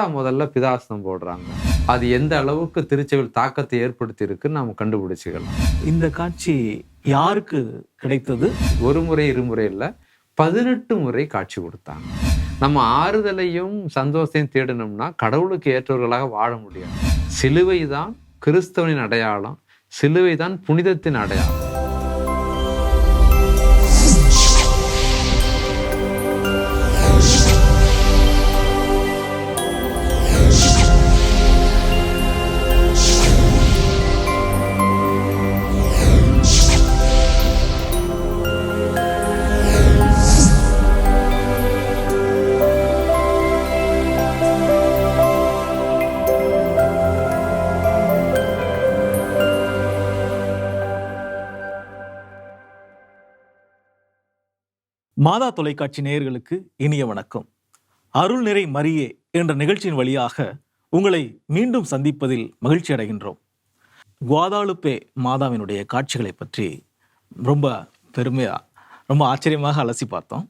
மாதா முதல்ல பிதாசனம் போடுறாங்க. அது எந்த அளவுக்கு திருச்செவில் தாக்கத்தை ஏற்படுத்தி இருக்குன்னு நாம கண்டுபிடிச்சிக்கலாம். இந்த காட்சி யாருக்கு கிடைத்தது? ஒரு முறை இருமுறை இல்லை பதினெட்டு முறை காட்சி கொடுத்தாங்க. நம்ம ஆறுதலையும் சந்தோஷத்தையும் தேடணும்னா கடவுளுக்கு ஏற்றவர்களாக வாழ முடியாது. சிலுவை தான் கிறிஸ்தவனின் அடையாளம் சிலுவை தான் புனிதத்தின் அடையாளம். மாதா தொலைக்காட்சி நேயர்களுக்கு இனிய வணக்கம். அருள் நிறை மரியே என்ற நிகழ்ச்சியின் வழியாக உங்களை மீண்டும் சந்திப்பதில் மகிழ்ச்சி அடைகின்றோம். குவாதாலுப்பே மாதாவினுடைய காட்சிகளை பற்றி ரொம்ப பெருமையாக ரொம்ப ஆச்சரியமாக அலசி பார்த்தோம்.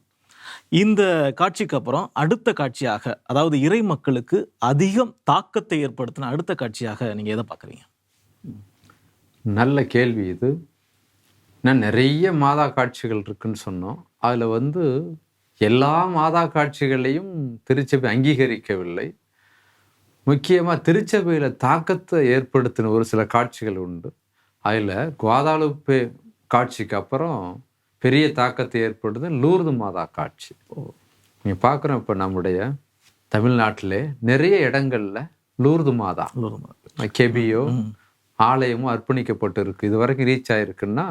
இந்த காட்சிக்கு அப்புறம் அடுத்த காட்சியாக அதாவது இறை மக்களுக்கு அதிகம் தாக்கத்தை ஏற்படுத்தின அடுத்த காட்சியாக நீங்கள் எதை பார்க்குறீங்க? நல்ல கேள்வி இது. நான் நிறைய மாதா காட்சிகள் இருக்குன்னு சொன்னோம். அதில் வந்து எல்லா மாதா காட்சிகளையும் திருச்சபை அங்கீகரிக்கவில்லை. முக்கியமாக திருச்சபையில் தாக்கத்தை ஏற்படுத்தின ஒரு சில காட்சிகள் உண்டு. அதில் குவாதாலுப்பே காட்சிக்கு அப்புறம் பெரிய தாக்கத்தை ஏற்படுது லூர்து மாதா காட்சி. நீங்கள் பார்க்குறோம் இப்போ நம்முடைய தமிழ்நாட்டிலே நிறைய இடங்கள்ல லூர்து மாதா. கெபியோ ஆலயமும் அர்ப்பணிக்கப்பட்டு இருக்கு இது வரைக்கும் ரீச் ஆயிருக்குன்னா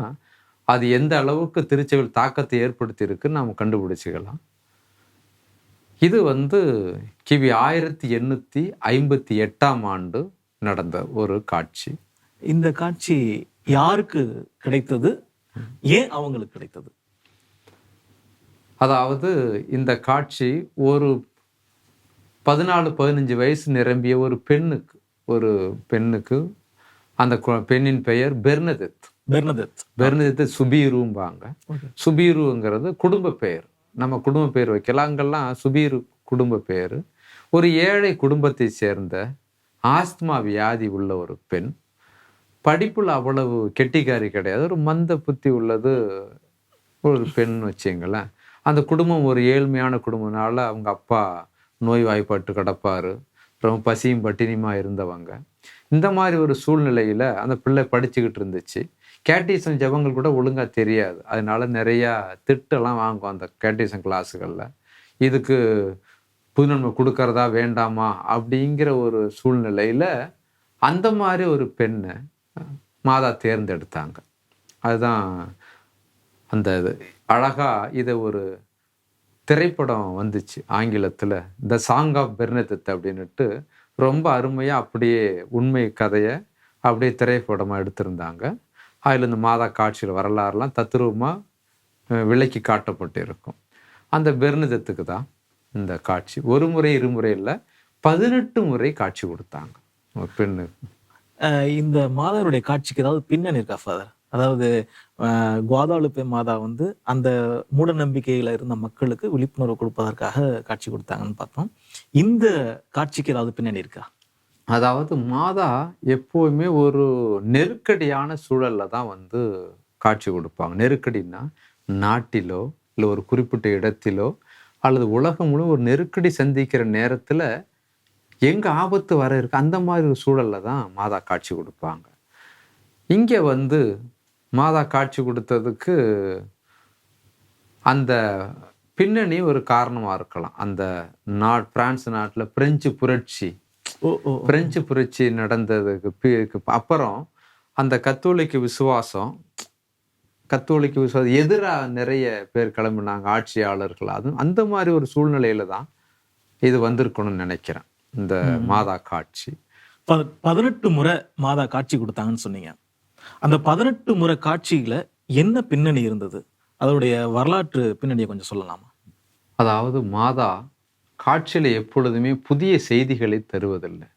அது எந்த அளவுக்கு திருச்செவில் தாக்கத்தை ஏற்படுத்தி இருக்குன்னு நாம் கண்டுபிடிச்சிக்கலாம். இது வந்து கிவி ஆயிரத்தி எண்ணூற்றி ஐம்பத்தி எட்டாம் ஆண்டு நடந்த ஒரு காட்சி. இந்த காட்சி யாருக்கு கிடைத்தது? ஏன் அவங்களுக்கு கிடைத்தது? அதாவது இந்த காட்சி ஒரு பதினாலு பதினஞ்சு வயசு நிரம்பிய ஒரு பெண்ணுக்கு ஒரு பெண்ணுக்கு அந்த பெண்ணின் பெயர் பெர்னதெத். பெர்னதெத். பெர்னதெத்து சுபீரும்பாங்க. சுபீருங்கிறது குடும்ப பெயர். நம்ம குடும்ப பெயர் வைக்கலாம். அங்கெல்லாம் சுபீரு குடும்ப பெயர். ஒரு ஏழை குடும்பத்தை சேர்ந்த ஆஸ்துமா வியாதி உள்ள ஒரு பெண். படிப்புல அவ்வளவு கெட்டிக்காரி கிடையாது. ஒரு மந்த புத்தி உள்ளது ஒரு பெண் வச்சுங்களேன். அந்த குடும்பம் ஒரு ஏழ்மையான குடும்பம்னால அவங்க அப்பா நோய்வாய்ப்பட்டு கிடப்பாரு. ரொம்ப பசியும் பட்டினியுமா இருந்தவங்க. இந்த மாதிரி ஒரு சூழ்நிலையில அந்த பிள்ளை படிச்சுக்கிட்டு இருந்துச்சு. கேட்டிசம் ஜபங்கள் கூட ஒழுங்காக தெரியாது. அதனால நிறையா திட்டெல்லாம் வாங்குவோம் அந்த கேட்டிசம் கிளாஸுகளில் இதுக்கு புதுநன்மை கொடுக்கறதா வேண்டாமா? அப்படிங்கிற ஒரு சூழ்நிலையில் அந்த மாதிரி ஒரு பெண்ணை மாதா தேர்ந்தெடுத்தாங்க. அதுதான் அந்த இது. அழகாக இதை ஒரு திரைப்படம் வந்துச்சு ஆங்கிலத்தில் த சாங் ஆஃப் பெர்னதத் அப்படின்னுட்டு. ரொம்ப அருமையாக அப்படியே உண்மை கதையை அப்படியே திரைப்படமாக எடுத்திருந்தாங்க. அதில் இந்த மாதா காட்சியில் வரலாறுலாம் தத்ரூபமாக விலைக்கு காட்டப்பட்டு இருக்கும் அந்த பெர்னதத்துக்கு தான் இந்த காட்சி. ஒரு முறை இருமுறை இல்லை பதினெட்டு முறை காட்சி கொடுத்தாங்க. ஒரு பெண்ணு. இந்த மாதாவுடைய காட்சிக்கு ஏதாவது பின்னணி இருக்கா ஃபாதர் அதாவது அஹ், குவாதாலுப்பே மாதா வந்து அந்த மூட நம்பிக்கையில் இருந்த மக்களுக்கு விழிப்புணர்வு கொடுப்பதற்காக காட்சி கொடுத்தாங்கன்னு பார்த்தோம். இந்த காட்சிக்கு ஏதாவது பின்னணி இருக்கா? அதாவது மாதா எப்போவுமே ஒரு நெருக்கடியான சூழலில் தான் வந்து காட்சி கொடுப்பாங்க. நெருக்கடின்னா நாட்டிலோ இல்லை ஒரு குறிப்பிட்ட இடத்திலோ அல்லது உலகம் முழு ஒரு நெருக்கடி சந்திக்கிற நேரத்தில் எங்கே ஆபத்து வர இருக்கு அந்த மாதிரி ஒரு சூழலில் தான் மாதா காட்சி கொடுப்பாங்க. இங்கே வந்து மாதா காட்சி கொடுத்ததுக்கு அந்த பின்னணி ஒரு காரணமாக இருக்கலாம். அந்த நாட் பிரான்ஸ் நாட்டில் பிரெஞ்சு புரட்சி பிரெஞ்சு புரட்சி நடந்ததுக்கு அப்புறம் அந்த கத்தோலிக்க விசுவாசம் கத்தோலிக்க விசுவாசம் எதிராக நிறைய பேர் கிளம்பினாங்க ஆட்சியாளர்கள். அது அந்த மாதிரி ஒரு சூழ்நிலையில தான் இது வந்திருக்கணும்னு நினைக்கிறேன் இந்த மாதா காட்சி. பதினெட்டு முறை மாதா காட்சி கொடுத்தாங்கன்னு சொன்னீங்க. அந்த பதினெட்டு முறை காட்சியில என்ன பின்னணி இருந்தது? அதோடைய வரலாற்று பின்னணியை கொஞ்சம் சொல்லலாமா? அதாவது மாதா காட்சியில் எப்பொழுதுமே புதிய செய்திகளை தருவதில்லை.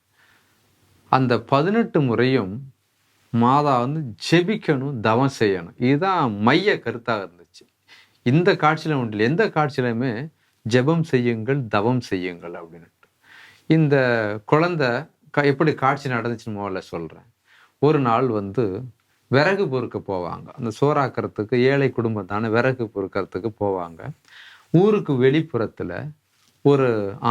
அந்த பதினெட்டு முறையும் மாதா வந்து ஜெபிக்கணும் தவம் செய்யணும். இதுதான் மைய கருத்தாக இருந்துச்சு. இந்த காட்சியில் ஒன்றில் எந்த காட்சியிலுமே ஜெபம் செய்யுங்கள் தவம் செய்யுங்கள் அப்படின்னுட்டு. இந்த குழந்தை க எப்படி காட்சி நடந்துச்சுன்னு முதல்ல சொல்கிறேன் ஒரு நாள் வந்து விறகு பொறுக்க போவாங்க. அந்த சோறாக்கிறதுக்கு ஏழை குடும்பம் தானே விறகு பொறுக்கிறதுக்கு போவாங்க. ஊருக்கு வெளிப்புறத்தில் ஒரு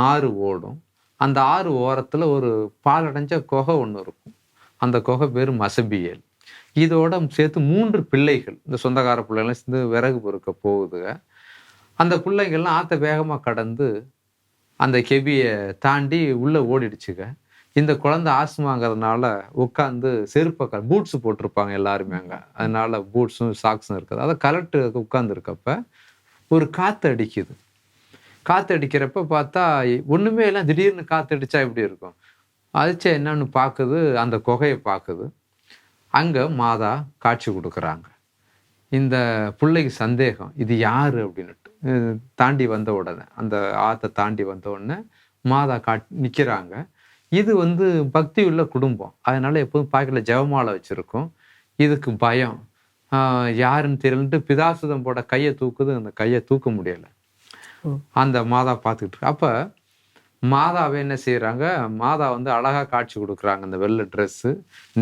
ஆறு ஓடும். அந்த ஆறு ஓரத்தில் ஒரு பாலடைஞ்ச குகை ஒன்று இருக்கும். அந்த குகை பேர் மசபியல். இதோட சேர்த்து மூன்று பிள்ளைகள் இந்த சொந்தக்கார பிள்ளைகள்லாம் சேர்ந்து விறகு பொறுக்க போகுதுங்க அந்த பிள்ளைங்கள்லாம் ஆற்ற வேகமாக கடந்து அந்த கெபியை தாண்டி உள்ளே ஓடிடுச்சுங்க. இந்த குழந்தை ஆஸ்மாங்கிறதுனால உட்காந்து செருப்பை க பூட்ஸ் போட்டிருப்பாங்க எல்லாருமே அங்கே. அதனால பூட்ஸும் சாக்ஸும் இருக்குது. அதை கலட்டு உட்காந்துருக்கப்ப ஒரு காற்று அடிக்குது. காற்றடிக்கிறப்ப பார்த்தா ஒன்றுமே இல்லை. திடீர்னு காற்று எப்படி இருக்கும்? அடிச்சா என்னன்னு பார்க்குது அந்த குகையை பார்க்குது. அங்கே மாதா காட்சி கொடுக்குறாங்க. இந்த பிள்ளைக்கு சந்தேகம் இது யார் அப்படின்னுட்டு. தாண்டி வந்த உடனே அந்த ஆற்றை தாண்டி வந்த உடனே மாதா காட் நிற்கிறாங்க இது வந்து பக்தி உள்ள குடும்பம். அதனால் எப்போதும் பார்க்கல ஜெபமாலை வச்சுருக்கோம். இதுக்கு பயம். யாருன்னு தெரியலன்ட்டு பிதாசுதம் போட கையை தூக்குது. அந்த கையை தூக்க முடியலை. அந்த மாதா பார்த்துக்கிட்டு இருக்கு. அப்போ மாதாவை என்ன செய்கிறாங்க மாதா வந்து அழகாக காட்சி கொடுக்குறாங்க. அந்த வெள்ளை ட்ரெஸ்ஸு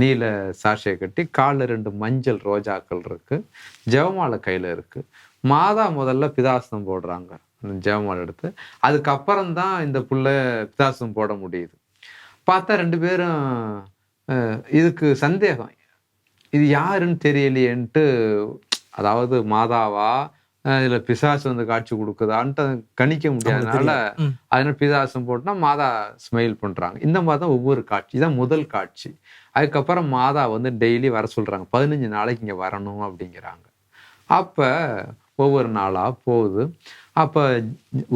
நீல சாஷையை கட்டி காலில் ரெண்டு மஞ்சள் ரோஜாக்கள் இருக்குது ஜெவமாலை கையில் இருக்குது மாதா முதல்ல பிதாசனம் போடுறாங்க. அந்த ஜெவமாலை எடுத்து அதுக்கப்புறம் தான் இந்த புள்ள பிதாசனம் போட முடியுது. பார்த்தா ரெண்டு பேரும் இதுக்கு சந்தேகம். இது யாருன்னு தெரியலையேன்ட்டு அதாவது மாதாவா இல்ல பிசாசு வந்து காட்சி கொடுக்குதான்ட்டு கணிக்க முடியாதனால. அதனால பிதாசம் போட்டுனா மாதா ஸ்மைல் பண்றாங்க. இந்த மாதிரி தான் ஒவ்வொரு காட்சி. இதான் முதல் காட்சி. அதுக்கப்புறம் மாதா வந்து டெய்லி வர சொல்றாங்க. பதினஞ்சு நாளைக்கு இங்க வரணும் அப்படிங்கிறாங்க. அப்ப ஒவ்வொரு நாளா போகுது. அப்ப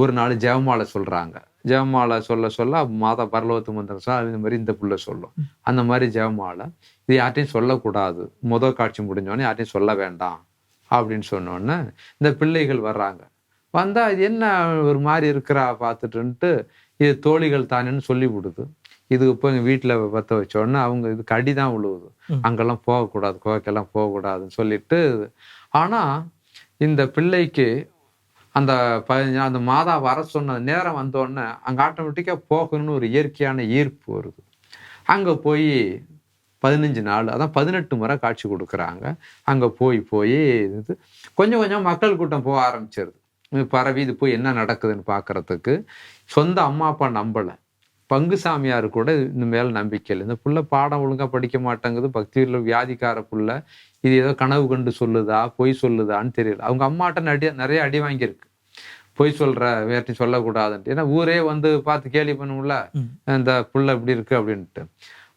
ஒரு நாள் ஜெவமாலை சொல்றாங்க. ஜெவமாலை சொல்ல சொல்ல மாதா பரலோகத்து மந்திரம் சொல்ல இந்த மாதிரி இந்த புள்ள சொல்லும். அந்த மாதிரி ஜெவமாலை இது யார்ட்டையும் சொல்லக்கூடாது. முதல் காட்சி முடிஞ்சோடனே யார்ட்டையும் சொல்ல வேண்டாம். அப்படின்னு சொன்னோடனே இந்த பிள்ளைகள் வர்றாங்க. வந்தா இது என்ன ஒரு மாதிரி இருக்கிறா பார்த்துட்டுன்ட்டு இது தோழிகள் தானேன்னு சொல்லி விடுது. இது இப்போ எங்கள் வீட்டில் பற்ற வச்ச உடனே அவங்க இதுக்கு அடி தான் விழுவுது. அங்கெல்லாம் போகக்கூடாது கோவைக்கெல்லாம் போகக்கூடாதுன்னு சொல்லிட்டு ஆனால் இந்த பிள்ளைக்கு அந்த பதினஞ்சு அந்த மாதா வர சொன்ன நேரம் வந்த உடனே அங்கே ஆட்டோமேட்டிக்காக போகணும்னு ஒரு இயற்கையான ஈர்ப்பு வருது. அங்கே போய் பதினஞ்சு நாள் அதான் பதினெட்டு முறை காட்சி கொடுக்குறாங்க. அங்கே போய் போய் இது கொஞ்சம் கொஞ்சம் மக்கள் கூட்டம் போக ஆரம்பிச்சிருது. பரவி இது போய் என்ன நடக்குதுன்னு பார்க்கறதுக்கு சொந்த அம்மா அப்பா நம்பலை. பங்கு சாமியார் கூட இந்த மேல நம்பிக்கை இல்லை. இந்த புள்ள பாடம் ஒழுங்கா படிக்க மாட்டேங்குது. பக்தியில் வியாதிக்கார புள்ள. இது ஏதோ கனவு கண்டு சொல்லுதா பொய் சொல்லுதான்னு தெரியல. அவங்க அம்மாட்ட நடி நிறைய அடி வாங்கியிருக்கு. பொய் சொல்ற வேர்ட்டி சொல்லக்கூடாதுன்ட்டு. ஏன்னா ஊரே வந்து பார்த்து கேலி பண்ணும்ல. இந்த புள்ள இப்படி இருக்கு அப்படின்ட்டு.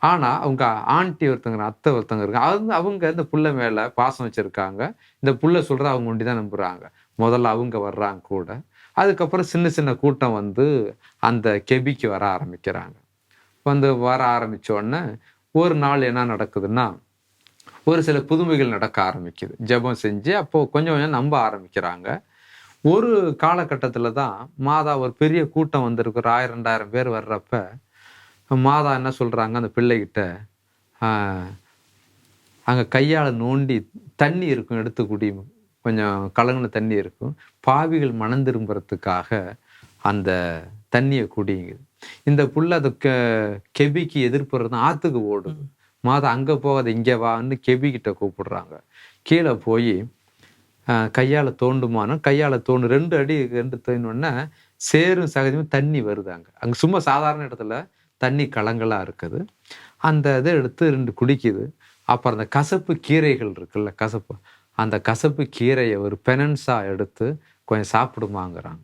ஆனால் அவங்க ஆண்டி ஒருத்தங்க அத்தை ஒருத்தங்க இருக்காங்க. அவங்க அவங்க இந்த புள்ள மேலே பாசம் வச்சுருக்காங்க. இந்த புள்ள சொல்கிற அவங்க ஒண்டி தான் நம்புகிறாங்க முதல்ல அவங்க வர்றாங்க கூட. அதுக்கப்புறம் சின்ன சின்ன கூட்டம் வந்து அந்த கெபிக்கு வர ஆரம்பிக்கிறாங்க. வந்து வர ஆரம்பிச்ச உடனே ஒரு நாள் என்ன நடக்குதுன்னா ஒரு சில புதுமைகள் நடக்க ஆரம்பிக்குது. ஜெபம் செஞ்சு அப்போது கொஞ்சம் கொஞ்சம் நம்ப ஆரம்பிக்கிறாங்க. ஒரு காலகட்டத்தில் தான் மாதா ஒரு பெரிய கூட்டம் வந்திருக்கு ஒரு ஆயிரம் ரெண்டாயிரம் பேர் வர்றப்ப மாதா என்ன சொல்கிறாங்க அந்த பிள்ளைகிட்ட அங்கே கையால் நோண்டி தண்ணி இருக்கும் எடுத்து குடி கொஞ்சம் கலங்கின தண்ணி இருக்கும். பாவிகள் மனம் திரும்புறதுக்காக அந்த தண்ணியை குடிங்குது இந்த புள்ள அது கெ- கெபிக்கு எதிர்ப்புறது ஆற்றுக்கு ஓடுது. மாதா அங்கே போகாத இங்கே வான்னு கெபிக்கிட்ட கூப்பிடுறாங்க. கீழே போய் கையால் தோண்டுமானோ கையால் தோண்டு ரெண்டு அடி ரெண்டு தோண்டினோடனே சேரும் சகஜமும் தண்ணி வருது அங்கே. அங்கே சும்மா சாதாரண இடத்துல தண்ணி கலங்களாக இருக்குது. அந்த இதை எடுத்து ரெண்டு குடிக்குது. அப்புறம் அந்த கசப்பு கீரைகள் இருக்குல்ல கசப்பு. அந்த கசப்பு கீரையை ஒரு பெனன்ஸாக எடுத்து கொஞ்சம் சாப்பிடுமாங்கிறாங்க.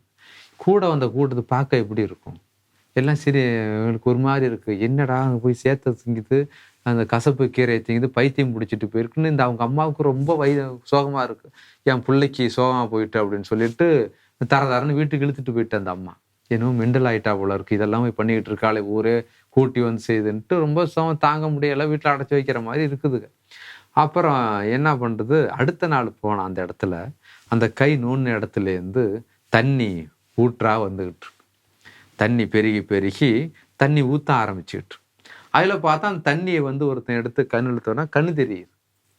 கூட வந்த கூட்டத்தை பார்க்க எப்படி இருக்கும்? எல்லாம் சரி எங்களுக்கு ஒரு மாதிரி இருக்குது என்னடா அங்கே போய் சேர்த்த திங்குது அந்த கசப்பு கீரையை திங்குது பைத்தியம் பிடிச்சிட்டு போயிருக்குன்னு இந்த அவங்க அம்மாவுக்கு ரொம்ப வய சோகமாக இருக்குது என் பிள்ளைக்கு சோகமாக போயிட்டு அப்படின்னு சொல்லிட்டு தர தரன்னு வீட்டுக்கு இழுத்துட்டு போயிட்டு அந்த அம்மா. என்னவோ மெண்டல் ஆயிட்டா போல இருக்கு. இதெல்லாம் போய் பண்ணிக்கிட்டு இருக்காளே ஊரே கூட்டி வந்து செய்யுதுன்ட்டு ரொம்ப சமம் தாங்க முடியல வீட்டில் அடைச்சி வைக்கிற மாதிரி இருக்குதுங்க அப்புறம் என்ன பண்ணுறது அடுத்த நாள் போன அந்த இடத்துல அந்த கை நூன்னு இடத்துலேருந்து தண்ணி ஊற்றா வந்துக்கிட்டு தண்ணி பெருகி பெருகி தண்ணி ஊற்ற ஆரம்பிச்சுக்கிட்டு அதில் பார்த்தா அந்த தண்ணியை வந்து ஒருத்தன் எடுத்து கண் இழுத்தோன்னா கண்ணு தெரியுது.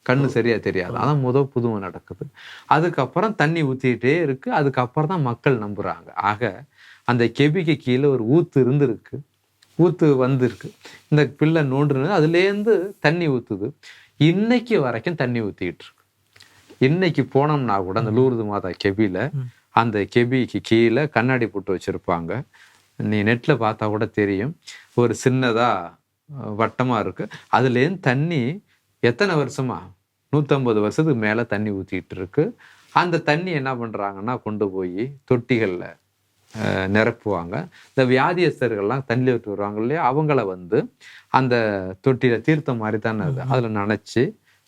கண்ணு சரியா தெரியாது. அதான் முதல் புதுமை நடக்குது. அதுக்கப்புறம் தண்ணி ஊற்றிக்கிட்டே இருக்கு. அதுக்கப்புறம் தான் மக்கள் நம்புறாங்க. ஆக அந்த கெபிக்கு கீழே ஒரு ஊத்து இருந்திருக்கு. ஊத்து வந்திருக்கு. இந்த பிள்ளை நோண்டுனது அதுலேருந்து தண்ணி ஊத்துது. இன்னைக்கு வரைக்கும் தண்ணி ஊத்திக்கிட்டு இருக்கு. இன்னைக்கு போனோம்னா கூட அந்த லூர்து மாதா கெபியில அந்த கெபிக்கு கீழே கண்ணாடி போட்டு வச்சிருப்பாங்க. நீ நெட்ல பார்த்தா கூட தெரியும். ஒரு சின்னதா அஹ், வட்டமா இருக்கு. அதுலேருந்து தண்ணி எத்தனை வருஷமா? நூற்றம்பது வருஷத்துக்கு மேலே தண்ணி ஊற்றிட்டு இருக்கு அந்த தண்ணி என்ன பண்ணுறாங்கன்னா கொண்டு போய் தொட்டிகளில் நிரப்புவாங்க. இந்த வியாதியஸ்தர்கள்லாம் தண்ணி விட்டு வருவாங்க இல்லையா? அவங்கள வந்து அந்த தொட்டியில் தீர்த்தம் மாதிரி தானே அது. அதில் நனைச்சி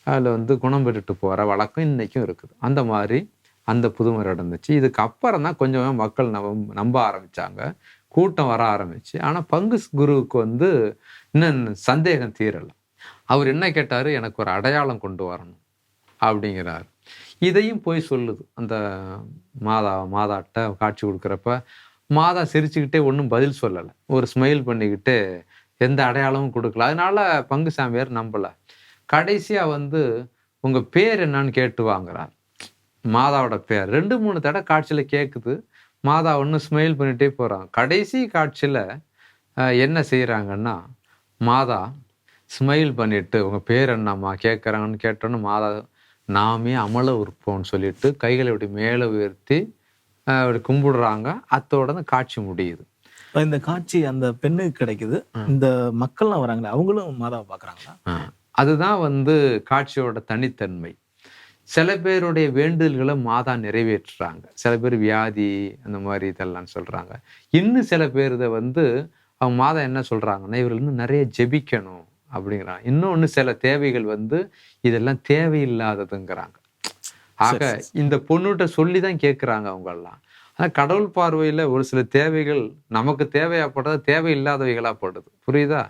அதில் வந்து குணம் பெற்றுட்டு போகிற வழக்கம் இன்னைக்கும் இருக்குது. அந்த மாதிரி அந்த புதுமுறை நடந்துச்சு. இதுக்கு அப்புறம் தான் கொஞ்சம் மக்கள் நம்ப நம்ப ஆரம்பிச்சாங்க. கூட்டம் வர ஆரம்பிச்சு. ஆனால் பங்கு குருவுக்கு வந்து இன்னும் சந்தேகம் தீரலை. அவர் என்ன கேட்டார்? எனக்கு ஒரு அடையாளம் கொண்டு வரணும். அப்படிங்கிறார். இதையும் போய் சொல்லுது. அந்த மாதா மாதாட்ட காட்சி கொடுக்குறப்ப மாதா சிரிச்சுக்கிட்டே ஒன்றும் பதில் சொல்லலை. ஒரு ஸ்மைல் பண்ணிக்கிட்டு எந்த அடையாளமும் கொடுக்கல. அதனால பங்கு சாமியார் நம்பலை. கடைசியாக வந்து உங்கள் பேர் என்னன்னு கேட்டு வாங்குறார். மாதாவோட பேர். ரெண்டு மூணு தடவை காட்சியில் கேட்குது மாதா ஒன்று ஸ்மைல் பண்ணிகிட்டே போகிறான் கடைசி காட்சியில் என்ன செய்கிறாங்கன்னா மாதா ஸ்மைல் பண்ணிட்டு உங்கள் பேர் என்னம்மா? கேட்குறாங்கன்னு கேட்டோன்னு மாதா நாமே அமல உறுப்போம்னு சொல்லிட்டு கைகளை இப்படி மேலே உயர்த்தி அஹ், இப்படி கும்பிடுறாங்க. அத்தோட அந்த காட்சி முடியுது. இந்த காட்சி அந்த பெண்ணுக்கு கிடைக்குது. இந்த மக்கள்லாம் வராங்களே அவங்களும் மாதாவை பாக்குறாங்களா அஹ், அதுதான் வந்து காட்சியோட தனித்தன்மை. சில பேருடைய வேண்டுதல்களை மாதா நிறைவேற்றுறாங்க. சில பேர் வியாதி அந்த மாதிரி இதெல்லாம் சொல்றாங்க. இன்னும் சில பேர் இதை வந்து அவங்க மாதா என்ன சொல்றாங்கன்னா இவர்கள் இன்னும் நிறைய ஜெபிக்கணும். அப்படிங்கிறாங்க இன்னொன்று சில தேவைகள் வந்து இதெல்லாம் தேவையில்லாததுங்கிறாங்க. ஆக இந்த பொண்ணுகிட்ட சொல்லி தான் கேட்குறாங்க அவங்கெல்லாம். ஆனால் கடவுள் பார்வையில் ஒரு சில தேவைகள் நமக்கு தேவையாப்படுறது தேவையில்லாதவைகளாக படுது. புரியுதா?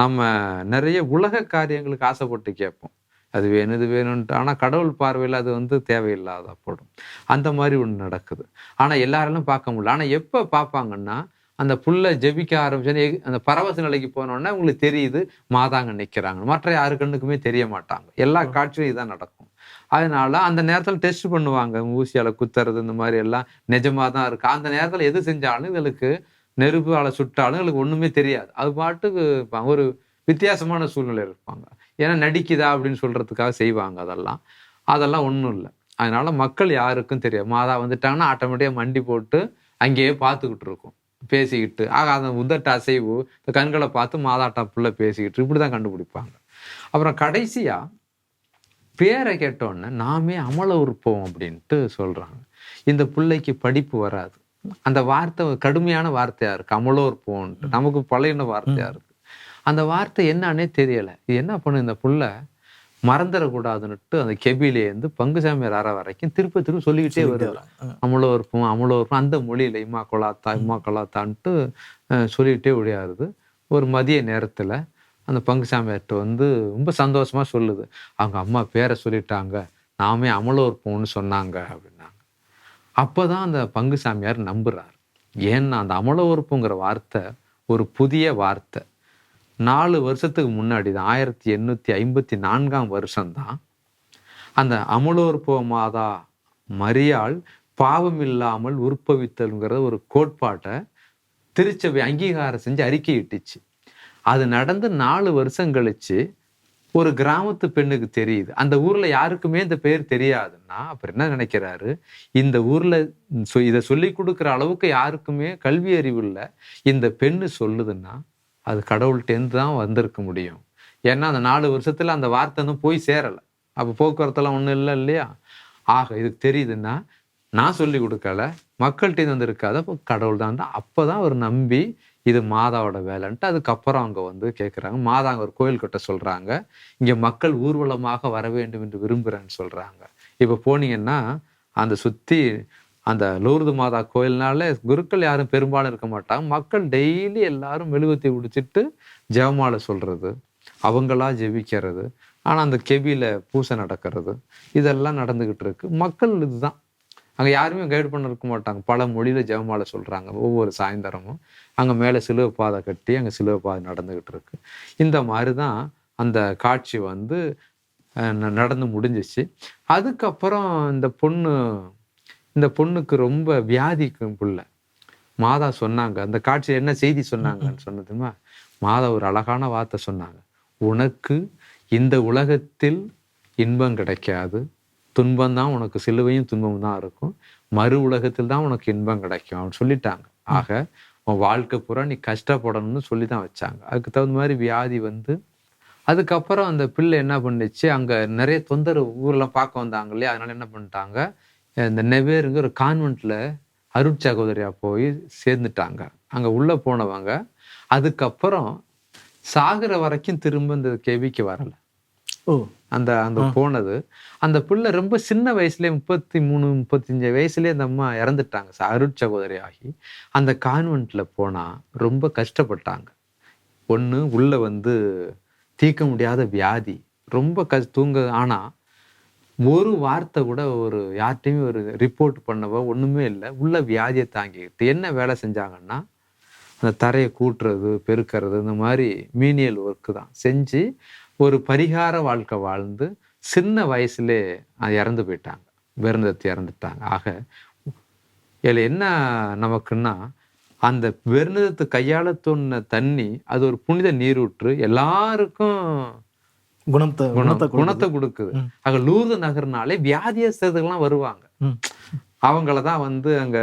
நம்ம நிறைய உலக காரியங்களுக்கு ஆசைப்பட்டு கேட்போம். அது வேணும் இது வேணும்ன்ட்டு. ஆனால் கடவுள் பார்வையில் அது வந்து தேவையில்லாத படும். அந்த மாதிரி ஒன்று நடக்குது. ஆனால் எல்லாராலும் பார்க்க முடியல. ஆனால் எப்போ பார்ப்பாங்கன்னா அந்த புல்லை ஜெபிக்க ஆரம்பிச்சோன்னே அந்த பரவச நிலைக்கு போனோடனே உங்களுக்கு தெரியுது மாதாங்க நிற்கிறாங்க மற்ற யாரு கண்ணுக்குமே தெரிய மாட்டாங்க. எல்லா காட்சியும் இதுதான் நடக்கும். அதனால அந்த நேரத்தில் டெஸ்ட் பண்ணுவாங்க. ஊசியால குத்துறது இந்த மாதிரி எல்லாம் நிஜமா தான் இருக்கு. அந்த நேரத்தில் எது செஞ்சாலும் இவங்களுக்கு நெருப்பால சுட்டாலும் இவங்களுக்கு ஒண்ணுமே தெரியாது. அது பாட்டுக்கு. ஒரு வித்தியாசமான சூழ்நிலை இருப்பாங்க. ஏன்னா நடிக்குதா அப்படின்னு சொல்றதுக்காக செய்வாங்க அதெல்லாம். அதெல்லாம் ஒன்றும் இல்லை. அதனால மக்கள் யாருக்கும் தெரியாது. மாதா வந்துட்டாங்கன்னா ஆட்டோமேட்டிக்காக மண்டி போட்டு அங்கேயே பார்த்துக்கிட்டு இருக்கும். பேசிக்கிட்டு ஆக அந்த உதட்ட அசைவு இந்த கண்களை பார்த்து மாதாட்டா புள்ள பேசிக்கிட்டு இப்படி தான் கண்டுபிடிப்பாங்க. அப்புறம் கடைசியா பேரை கேட்டோன்னே நாமே அமல உறுப்போம் அப்படின்ட்டு சொல்றாங்க. இந்த பிள்ளைக்கு படிப்பு வராது. அந்த வார்த்தை கடுமையான வார்த்தையா இருக்கு அமலோற்போன்ட்டு நமக்கு பழையன வார்த்தையா இருக்கு. அந்த வார்த்தை என்னன்னே தெரியல. இது என்ன பண்ணு இந்த புள்ள? மறந்துடக்கூடாதுன்னுட்டு அந்த கெபிலேருந்து பங்குசாமியார் அற வரைக்கும் திருப்ப திரும்ப சொல்லிக்கிட்டே வருது அமலோற்பம் அமலோற்பம் அந்த மொழியில இம்மா கொலாத்தா இம்மா கொலாத்தான்ட்டு சொல்லிக்கிட்டே ஒழியாருது. ஒரு மதிய நேரத்துல அந்த பங்குசாமியார்ட்ட வந்து ரொம்ப சந்தோஷமா சொல்லுது. அவங்க அம்மா பேரை சொல்லிட்டாங்க. நாமே அமலோற்பம்னு சொன்னாங்க அப்படின்னாங்க. அப்பதான் அந்த பங்குசாமியார் நம்புறார். ஏன்னா அந்த அமலோற்புங்கிற வார்த்தை ஒரு புதிய வார்த்தை. நாலு வருஷத்துக்கு முன்னாடி தான் ஆயிரத்தி எண்ணூத்தி ஐம்பத்தி நான்காம் வருஷம்தான் அந்த அமலோற்பவ மாதா மரியாள் பாவம் இல்லாமல் உற்பவித்தல்ங்கிற ஒரு கோட்பாட்டை திருச்சபை அங்கீகாரம் செஞ்சு அறிக்கை இட்டுச்சு அது நடந்து நாலு வருஷம் கழிச்சு ஒரு கிராமத்து பெண்ணுக்கு தெரியுது. அந்த ஊர்ல யாருக்குமே இந்த பேர் தெரியாதுன்னா அப்புறம் என்ன நினைக்கிறாரு? இந்த ஊர்ல சொ- இதை சொல்லி கொடுக்குற அளவுக்கு யாருக்குமே கல்வி அறிவு இல்லை. இந்த பெண்ணு சொல்லுதுன்னா அது கடவுள்கிட்டேருந்து தான் வந்திருக்க முடியும். ஏன்னா அந்த நாலு வருஷத்தில் அந்த வார்த்தை இன்னும் போய் சேரலை. அப்போ போக்குவரத்தெல்லாம் ஒன்றும் இல்லை இல்லையா? ஆக இதுக்கு தெரியுதுன்னா நான் சொல்லி கொடுக்கல மக்கள்கிட்ட வந்திருக்காத அப்போ கடவுள் தான் அப்போ தான் அவர் நம்பி இது மாதாவோட வேலைன்ட்டு அதுக்கப்புறம் அவங்க வந்து கேட்குறாங்க மாதா அங்கே ஒரு கோயில் கட்ட சொல்கிறாங்க இங்கே மக்கள் ஊர்வலமாக வர வேண்டும் என்று விரும்புகிறேன்னு சொல்கிறாங்க இப்போ போனீங்கன்னா அந்த சுற்றி அந்த லூர்து மாதா கோயில்னால குருக்கள் யாரும் பெரும்பாலும் இருக்க மாட்டாங்க. மக்கள் டெய்லி எல்லாரும் மெழுகுத்தி குடிச்சிட்டு ஜெபமாலை சொல்கிறது அவங்களா ஜெபிக்கிறது ஆனால் அந்த கெபியில் பூசை நடக்கிறது இதெல்லாம் நடந்துக்கிட்டு இருக்கு. மக்கள் இதுதான். அங்கே யாருமே கைடு பண்ண இருக்க மாட்டாங்க. பல மொழியில் ஜெபமாலை சொல்கிறாங்க ஒவ்வொரு சாயந்தரமும் அங்கே மேலே சிலுவை பாதை கட்டி அங்கே சிலுவை பாதை நடந்துகிட்டு இருக்கு. இந்த மாதிரி தான் அந்த காட்சி வந்து ந- நடந்து முடிஞ்சிச்சு. அதுக்கப்புறம் இந்த பொண்ணு இந்த பொண்ணுக்கு ரொம்ப வியாதிக்கு புள்ள. மாதா சொன்னாங்க அந்த காட்சி என்ன செய்தி சொன்னாங்கன்னு சொன்னதுமா மாதா ஒரு அழகான வார்த்தை சொன்னாங்க. உனக்கு இந்த உலகத்தில் இன்பம் கிடைக்காது. துன்பம் தான் உனக்கு சிலுவையும் துன்பமும் தான் இருக்கும். மறு உலகத்தில் தான் உனக்கு இன்பம் கிடைக்கும் அப்படின்னு சொல்லிட்டாங்க. ஆக உன் வாழ்க்கை பூரா நீ கஷ்டப்படணும்னு சொல்லி தான் வச்சாங்க. அதுக்கு தகுந்த மாதிரி வியாதி வந்து அதுக்கப்புறம் அந்த பிள்ளை என்ன பண்ணுச்சு? அங்கே நிறைய தொந்தரவு ஊர்லாம் பார்க்க வந்தாங்க இல்லையா? அதனால என்ன பண்ணிட்டாங்க? இந்த நெவேருங்க ஒரு கான்வென்ட்ல அருட்சகோதரியா போய் சேர்ந்துட்டாங்க. அங்கே உள்ளே போனவங்க அதுக்கப்புறம் சாகுற வரைக்கும் திரும்ப இந்த கேவிக்கு வரல. ஓ. அந்த அந்த போனது. அந்த பிள்ளை ரொம்ப சின்ன வயசுலயே முப்பத்தி மூணு முப்பத்தஞ்சு வயசுலயே அந்த அம்மா இறந்துட்டாங்க. ச- அருட்சகோதரி ஆகி அந்த கான்வென்ட்ல போனா ரொம்ப கஷ்டப்பட்டாங்க. ஒண்ணு உள்ள வந்து தீர்க்க முடியாத வியாதி. ரொம்ப கஷ் தூங்க ஆனா ஒரு வார்த்தை கூட ஒரு யார்கிட்டையுமே ஒரு ரிப்போர்ட் பண்ணவோ ஒன்றுமே இல்லை. உள்ள வியாதியை தாங்கிக்கிட்டு என்ன வேலை செஞ்சாங்கன்னா அந்த தரையை கூட்டுறது பெருக்கிறது இந்த மாதிரி மீனியல் ஒர்க்கு தான். செஞ்சு ஒரு பரிகார வாழ்க்கை வாழ்ந்து சின்ன வயசுலே இறந்து போயிட்டாங்க. விருந்தத்து இறந்துட்டாங்க. ஆக இதில் என்ன நமக்குன்னா அந்த விருந்தத்து கையாள தோணின தண்ணி அது ஒரு புனித நீரூற்று. எல்லாருக்கும் குணத்தை குணத்தை குணத்தை கொடுக்குது. அங்க லூர்து நகர்னாலே வியாதியஸ்தர்கள்லாம் வருவாங்க. ம். அவங்கள தான் வந்து அங்க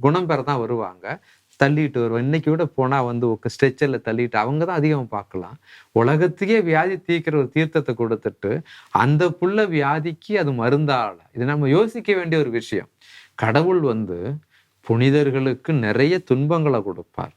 குணம் பெற தான் வருவாங்க. தள்ளிட்டு வருவாங்க. இன்னைக்கு விட போனா வந்து ஸ்ட்ரெச்சர்ல தள்ளிட்டு அவங்க தான் அதிகம் பார்க்கலாம். உலகத்துக்கே வியாதி தீர்க்கிற ஒரு தீர்த்தத்தை கொடுத்துட்டு அந்த புள்ள வியாதிக்கு அது மருந்தால. இது நம்ம யோசிக்க வேண்டிய ஒரு விஷயம். கடவுள் வந்து புனிதர்களுக்கு நிறைய துன்பங்களை கொடுப்பார்.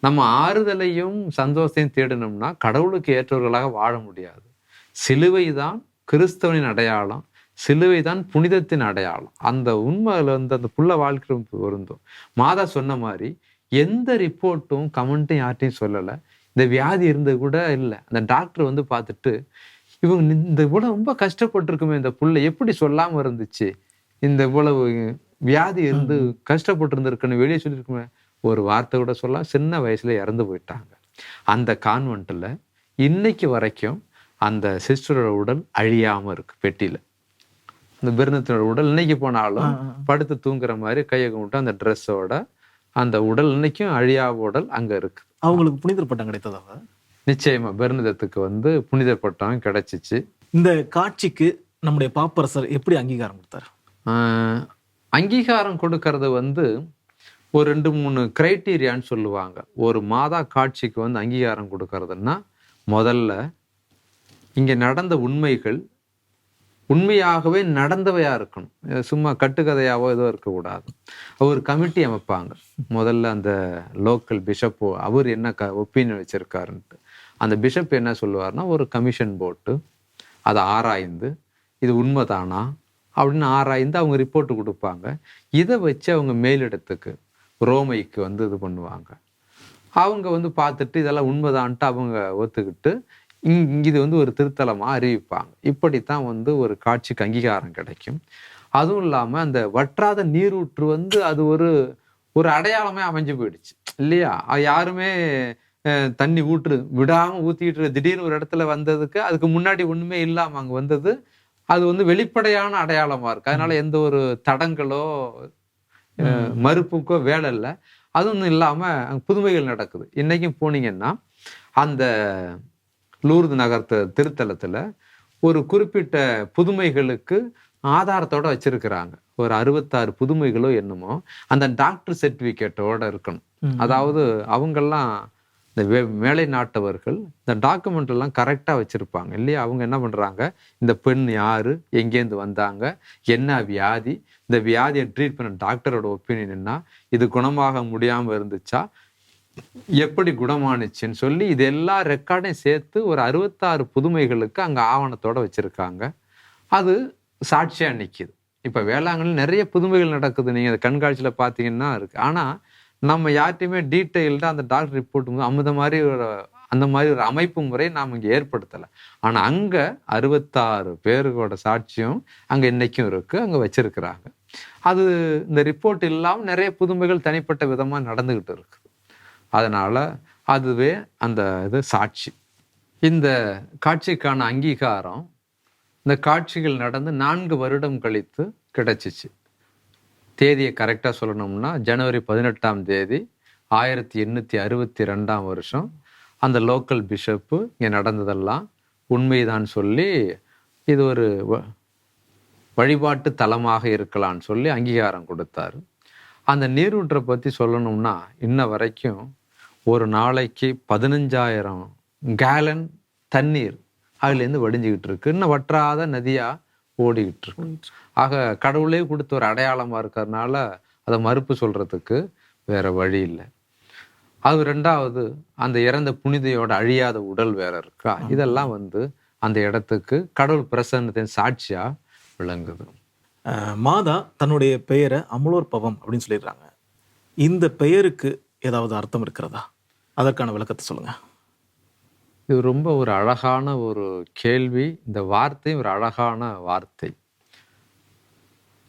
நம்ம ஆறுதலையும் சந்தோஷத்தையும் தேடினோம்னா கடவுளுக்கு ஏற்றவர்களாக வாழ முடியாது. சிலுவை தான் கிறிஸ்தவனின் அடையாளம் சிலுவை தான் புனிதத்தின் அடையாளம். அந்த உண்மையில வந்து அந்த புள்ள வாழ்க்கை பொருந்தும். மாதா சொன்ன மாதிரி எந்த ரிப்போர்ட்டும் கமெண்ட்டும் யார்ட்டையும் சொல்லலை. இந்த வியாதி இருந்தது கூட இல்லை. அந்த டாக்டர் வந்து பார்த்துட்டு இவங்க இந்த இவ்வளவு ரொம்ப கஷ்டப்பட்டிருக்குமே இந்த புள்ள எப்படி சொல்லாம இருந்துச்சு? இந்த இவ்வளவு வியாதி இருந்து கஷ்டப்பட்டு இருந்திருக்குன்னு வெளியே சொல்லியிருக்குமே. ஒரு வார்த்தை கூட சொல்ல சின்ன வயசுல இறந்து போயிட்டாங்க. அந்த கான்வென்ட்ல இன்னைக்கு வரைக்கும் அந்த சிஸ்டரோட உடல் அழியாம இருக்கு பெட்டியில. இந்த பிருந்தத்தினோட உடல் இன்னைக்கு போனாலும். படுத்து தூங்குற மாதிரி கையை கும்பிட்டு அந்த ட்ரெஸ்ஸோட அந்த உடல் இன்னைக்கும் அழியாத உடல் அங்க இருக்கு. அவங்களுக்கு புனிதர் பட்டம் கிடைத்ததாக நிச்சயமா பெருநிதத்துக்கு வந்து புனித பட்டம் கிடைச்சிச்சு. இந்த காட்சிக்கு நம்முடைய பாப்பரசர் எப்படி அங்கீகாரம் கொடுத்தார்? அங்கீகாரம் கொடுக்கறது வந்து ஒரு ரெண்டு மூணு கிரைட்டீரியான்னு சொல்லுவாங்க. ஒரு மாதா காட்சிக்கு வந்து அங்கீகாரம் கொடுக்கறதுன்னா முதல்ல இங்கே நடந்த உண்மைகள் உண்மையாகவே நடந்தவையாக இருக்கணும். சும்மா கட்டுக்கதையாவோ ஏதோ இருக்கக்கூடாது. ஒரு கமிட்டி அமைப்பாங்க. முதல்ல அந்த லோக்கல் பிஷப்போ அவர் என்ன க ஒப்பீனியன் வச்சிருக்காருன்ட்டு. அந்த பிஷப் என்ன சொல்லுவார்னா ஒரு கமிஷன் போட்டு அதை ஆராய்ந்து இது உண்மைதானா அப்படின்னு ஆராய்ந்து அவங்க ரிப்போர்ட் கொடுப்பாங்க. இதை வச்சு அவங்க மேலிடத்துக்கு ரோமைக்கு வந்து இது பண்ணுவாங்க. அவங்க வந்து பார்த்துட்டு இதெல்லாம் உண்மைதான்ட்டு அவங்க ஒத்துக்கிட்டு இங் இது வந்து ஒரு திருத்தலமாக அறிவிப்பாங்க. இப்படித்தான் வந்து ஒரு காட்சிக்கு அங்கீகாரம் கிடைக்கும். அதுவும் இல்லாமல் அந்த வற்றாத நீரூற்று வந்து அது ஒரு ஒரு அடையாளமே அமைஞ்சு போயிடுச்சு. இல்லையா? அது யாருமே தண்ணி ஊற்று விடாம ஊத்திட்டு இருக்க திடீர்னு ஒரு இடத்துல வந்ததுக்கு அதுக்கு முன்னாடி ஒண்ணுமே இல்லாம அங்க வந்தது அது வந்து வெளிப்படையான அடையாளமா இருக்கு. அதனால எந்த ஒரு தடங்களோ மறுப்புக்கோ வேலை இல்லை. அதுவும் இல்லாம அங்க புதுமைகள் நடக்குது. இன்னைக்கும் போனீங்கன்னா அந்த லூர்து நகரத்து திருத்தலத்துல ஒரு குறிப்பிட்ட புதுமைகளுக்கு ஆதாரத்தோட வச்சிருக்கிறாங்க. ஒரு அறுபத்தாறு புதுமைகளோ என்னமோ அந்த டாக்டர் சர்டிபிகேட்டோட இருக்கணும். அதாவது அவங்கெல்லாம் இந்த வே மேலை நாட்டவர்கள் இந்த டாக்குமெண்ட் எல்லாம் கரெக்டாக வச்சிருப்பாங்க. இல்லையா? அவங்க என்ன பண்றாங்க? இந்த பெண் யாரு? எங்கேருந்து வந்தாங்க? என்ன வியாதி? இந்த வியாதியை ட்ரீட் பண்ண டாக்டரோட ஒப்பீனியன் என்ன? இது குணமாக முடியாம இருந்துச்சா? எப்படி குணமானுச்சுன்னு சொல்லி இது எல்லா ரெக்கார்டையும் சேர்த்து ஒரு அறுபத்தாறு புதுமைகளுக்கு அங்கே ஆவணத்தோடு வச்சுருக்காங்க. அது சாட்சியாக நிற்கிது இப்போ வேளாங்கண்ணில் நிறைய புதுமைகள் நடக்குது. நீங்கள் அந்த கண்காட்சியில் பார்த்தீங்கன்னா இருக்குது ஆனால் நம்ம யார்ட்டையுமே டீட்டெயில்டாக அந்த டாக்டர் ரிப்போர்ட் அந்த மாதிரி ஒரு அந்த மாதிரி ஒரு அமைப்பு முறை நாம் இங்கே ஏற்படுத்தலை. ஆனால் அங்கே அறுபத்தாறு பேருக்கோட சாட்சியம் அங்கே இன்றைக்கும் இருக்குது அங்கே வச்சுருக்கிறாங்க. அது இந்த ரிப்போர்ட் இல்லாமல் நிறைய புதுமைகள் தனிப்பட்ட விதமாக நடந்துக்கிட்டு இருக்குது. அதனால் அதுவே அந்த இது சாட்சி. இந்த காட்சிக்கான அங்கீகாரம் இந்த காட்சிகள் நடந்து நான்கு வருடம் கழித்து கிடைச்சிச்சு. தேதியை கரெக்டாக சொல்லணும்னா ஜனவரி பதினெட்டாம் தேதி ஆயிரத்தி எண்ணூற்றி அறுபத்தி ரெண்டாம் வருஷம். அந்த லோக்கல் பிஷப்பு இங்கே நடந்ததெல்லாம் உண்மைதான் சொல்லி இது ஒரு வ- வழிபாட்டு தலமாக இருக்கலாம்னு சொல்லி அங்கீகாரம் கொடுத்தாரு. அந்த நீரூற்றை பற்றி சொல்லணும்னா இன்ன வரைக்கும் ஒரு நாளைக்கு பதினஞ்சாயிரம் கேலன் தண்ணீர் அதுலேருந்து வடிஞ்சுக்கிட்டு இருக்கு இன்னும் வற்றாத நதியாக ஓடிக்கிட்டு இருக்கு ஆக கடவுளே கொடுத்த ஒரு அடையாளமாக இருக்கிறதுனால அதை மறுப்பு சொல்கிறதுக்கு வேற வழி இல்லை. அது ரெண்டாவது அந்த இறந்த புனிதையோட அழியாத உடல் வேற இருக்கா? இதெல்லாம் வந்து அந்த இடத்துக்கு கடவுள் பிரசன்னத்தின் சாட்சியா விளங்குது. மாதா தன்னுடைய பெயரை அமலோற்பவம் அப்படின்னு சொல்லிடுறாங்க. இந்த பெயருக்கு ஏதாவது அர்த்தம் இருக்கிறதா? அதற்கான விளக்கத்தை சொல்லுங்க. இது ரொம்ப ஒரு அழகான ஒரு கேள்வி. இந்த வார்த்தை ஒரு அழகான வார்த்தை.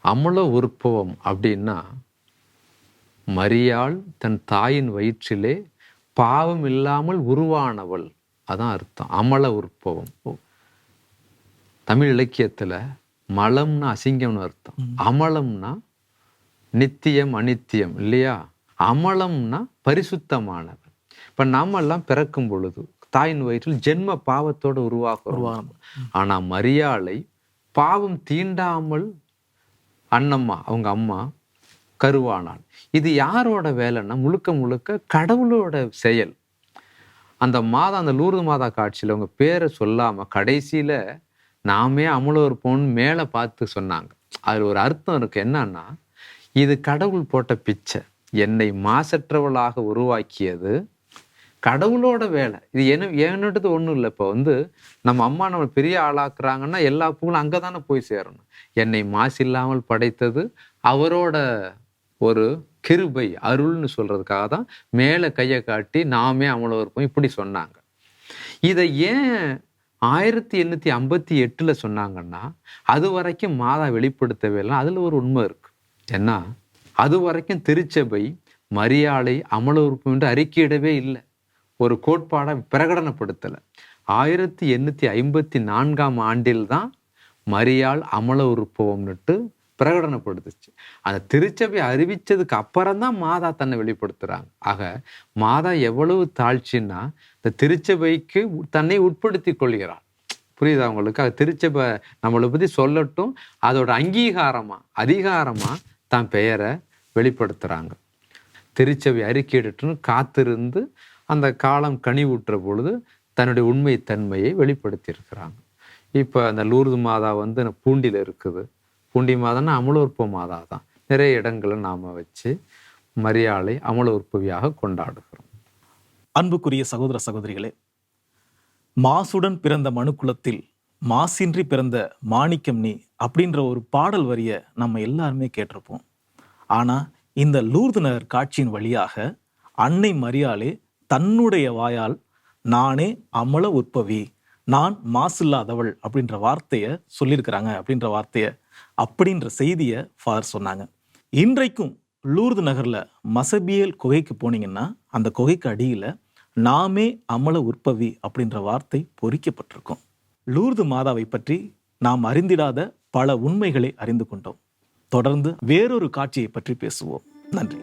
அமல உற்பவம் அப்படின்னா மரியாள் தன் தாயின் வயிற்றிலே பாவம் இல்லாமல் உருவானவள். அதான் அர்த்தம். அமல உற்பவம். தமிழ் இலக்கியத்துல மலம்னா அசிங்கம்னு அர்த்தம். அமலம்னா நித்தியம் அனித்தியம் இல்லையா? அமலம்னா பரிசுத்தமானவன். இப்ப நாம எல்லாம் பிறக்கும் பொழுது தாயின் வயிற்றில் ஜென்ம பாவத்தோட உருவாக்குறோம் உருவாகும். ஆனா மரியாளை பாவம் தீண்டாமல் அண்ணம்மா அவங்க அம்மா கருவானாள் இது யாரோட வேலைன்னா முழுக்க முழுக்க கடவுளோட செயல். அந்த மாதா அந்த லூர்து மாதா காட்சியில் அவங்க பேரை சொல்லாம கடைசியில நாமே அமல இருப்போம்னு மேலே பார்த்து சொன்னாங்க. அது ஒரு அர்த்தம் இருக்கு. என்னன்னா இது கடவுள் போட்ட பிச்சை. என்னை மாசற்றவளாக உருவாக்கியது கடவுளோட வேலை. இது என்ன என்னது ஒன்றும் இல்லை இப்போ. வந்து நம்ம அம்மா நம்ம பெரிய ஆளாக்குறாங்கன்னா எல்லா பூங்களும் அங்கே தானே போய் சேரணும். என்னை மாசில்லாமல் படைத்தது அவரோட ஒரு கிருபை அருள்னு சொல்கிறதுக்காக தான் மேலே கையை காட்டி நாமே அவ்வளோ இருப்போம் இப்படி சொன்னாங்க. இதை ஏன் ஆயிரத்தி எண்ணூற்றி ஐம்பத்தி எட்டில் சொன்னாங்கன்னா அது வரைக்கும் மாதா வெளிப்படுத்தவே இல்லை. அதில் ஒரு உண்மை இருக்குது ஏன்னா அது வரைக்கும் திருச்சபை மரியாதை அமல உறுப்பு என்று அறிக்கையிடவே இல்லை. ஒரு கோட்பாடை பிரகடனப்படுத்தலை. ஆயிரத்தி எண்ணூற்றி ஐம்பத்தி நான்காம் ஆண்டில் தான் மரியாள் அமல உறுப்பவம்னுட்டு பிரகடனப்படுத்துச்சு. அந்த திருச்சபை அறிவிச்சதுக்கு அப்புறம் தான் மாதா தன்னை வெளிப்படுத்துறாங்க. ஆக மாதா எவ்வளவு தாழ்ச்சின்னா இந்த திருச்சபைக்கு தன்னை உட்படுத்தி கொள்கிறாள். புரியுதா அவங்களுக்கு அது திருச்சபை நம்மளை பத்தி சொல்லட்டும் அதோட அங்கீகாரமா அதிகாரமா தன் பெயரை வெளிப்படுத்துகிறாங்க திருச்சபை அறிக்கையிட்டுன்னு காத்திருந்து அந்த காலம் கனிவுற்ற பொழுது தன்னுடைய உண்மை தன்மையை வெளிப்படுத்தியிருக்கிறாங்க. இப்போ அந்த லூர்து மாதா வந்து பூண்டியில் இருக்குது. பூண்டி மாதான்னா அமலோற்ப மாதா தான். நிறைய இடங்களை நாம் வச்சு மரியாதை அமலோற்பவியாக கொண்டாடுகிறோம். அன்புக்குரிய சகோதர சகோதரிகளே மாசுடன் பிறந்த மனுக்குலத்தில் மாசின்றி பிறந்த மாணிக்கம் நீ அப்படின்ற ஒரு பாடல் வரிய நம்ம எல்லாருமே கேட்டிருப்போம். ஆனா இந்த லூர்து நகர் காட்சியின் வழியாக அன்னை மரியாளே தன்னுடைய வாயால் நானே அமல உற்பவி நான் மாசில்லாதவள் அப்படின்ற வார்த்தையை சொல்லியிருக்கிறாங்க. அப்படின்ற வார்த்தையை அப்படின்ற செய்தியை ஃபாதர் சொன்னாங்க. இன்றைக்கும் லூர்து நகரில் மசபியல் குகைக்கு போனீங்கன்னா அந்த குகைக்கு அடியில் நாமே அமல உற்பவி அப்படின்ற வார்த்தை பொறிக்கப்பட்டிருக்கும். லூர்து மாதாவை பற்றி நாம் அறிந்திடாத பல உண்மைகளை அறிந்து கொண்டோம். தொடர்ந்து வேறொரு காட்சியை பற்றி பேசுவோம். நன்றி.